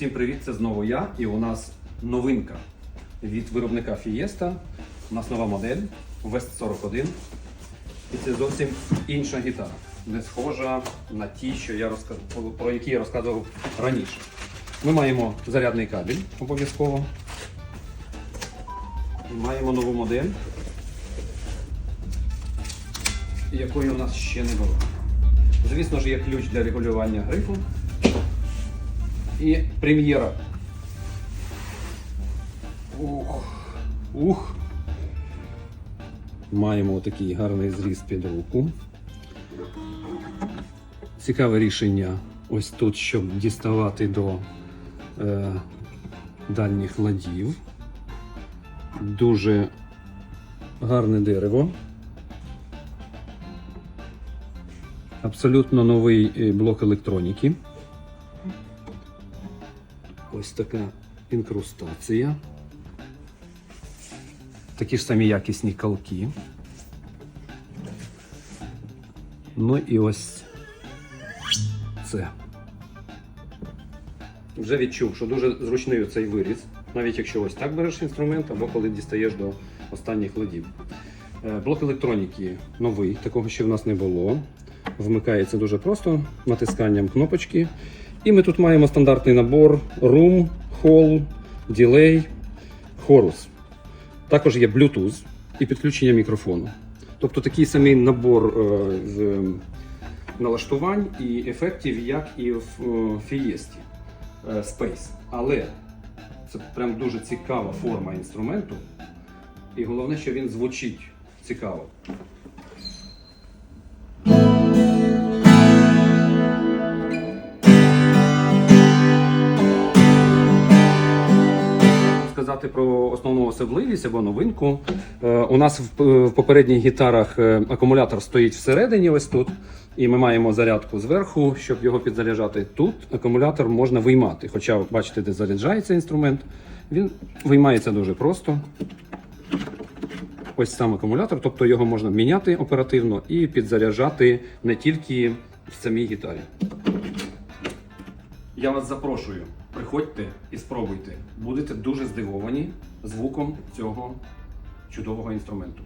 Всім привіт! Це знову я. І у нас новинка від виробника Fiesta. У нас нова модель West 41. І це зовсім інша гітара. Не схожа на ті, що я розказ... про які я розказував раніше. Ми маємо зарядний кабель обов'язково. Маємо нову модель, якої у нас ще не було. Звісно ж, є ключ для регулювання грифу і прем'єра. Ух, ух. Маємо такий гарний зріз під руку. Цікаве рішення ось тут, щоб діставати до е, дальніх ладів. Дуже гарне дерево. Абсолютно новий е, блок електроніки. Ось така інкрустація. Такі ж самі якісні калки. Ну і ось це. Вже відчув, що дуже зручний цей виріз, навіть якщо ось так береш інструмент, або коли дістаєш до останніх ладів. Е, Блок електроніки новий, такого ще в нас не було. Вмикається дуже просто натисканням кнопочки. І ми тут маємо стандартний набор Room, Hall, Delay, Chorus. Також є Bluetooth і підключення мікрофону. Тобто такий самий набор е, з налаштувань і ефектів, як і в е, Fiesta е, Space. Але це прям дуже цікава форма інструменту. І головне, що він звучить цікаво. Сказати про основну особливість або новинку. Е, У нас в, в попередніх гітарах е, акумулятор стоїть всередині, ось тут, і ми маємо зарядку зверху, щоб його підзаряджати. Тут акумулятор можна виймати. Хоча, бачите, де заряджається інструмент, він виймається дуже просто. Ось сам акумулятор, тобто його можна міняти оперативно і підзаряджати не тільки в самій гітарі. Я вас запрошую, приходьте і спробуйте. Будете дуже здивовані звуком цього чудового інструменту.